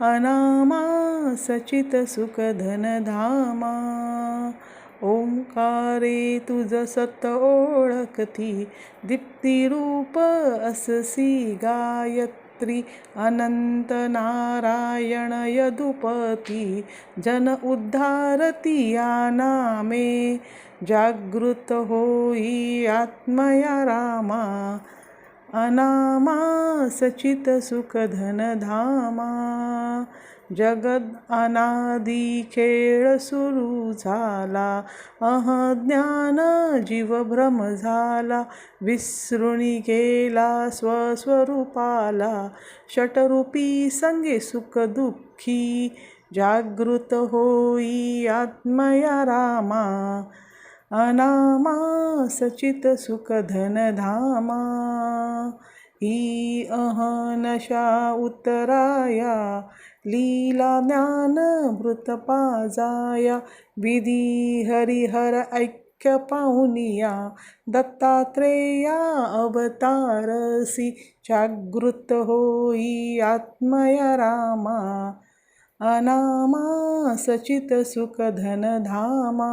अनामा सचित सुख धन धामा। ओंकारे तुझ सत ओळखती दीप्तिरूप अससी गायत्री अनंत नारायण यदुपती जन उद्धारती या नामे जागृत होई आत्मया रामा। अनामा सचित सुख धन धामा। जगद अनादी खेळ सुरू झाला अह ज्ञान जीव भ्रम झाला विसृणी गेला स्वस्वरूपाला षटरूपी संगे सुख दुःखी जागृत होई आत्मया रामा। अनामा सचित सुख धन धामा ही अहनशा उत्तराया लीला ज्ञान मृत पाजाया। विधी हरिहर ऐक्य पाहुनिया दत्तात्रेया अवतारसी। जागृत होई आत्मया रामा। अनामा सचित सुख धन धामा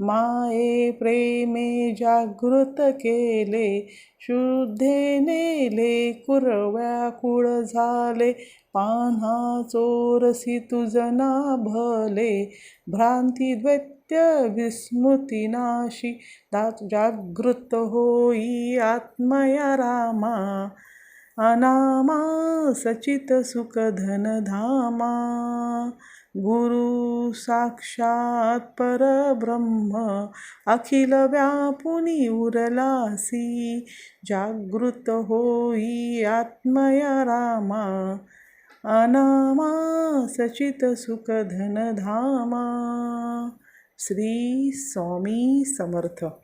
माये प्रेमे जागृत केले शुद्धे नेले कुरव्याकुळ झाले पान्हा चोरसी तुझना भले भ्रांती द्वैत्य विस्मृतीनाशी दा- जागृत होई आत्मया रामा अनामा सचित सुख धन धामा गुरु साक्षात परब्रह्म अखिल व्यापुनी उरलासी जागृत होई आत्मया रामा अनामा सचित सुख धन धामा। श्री स्वामी समर्थ।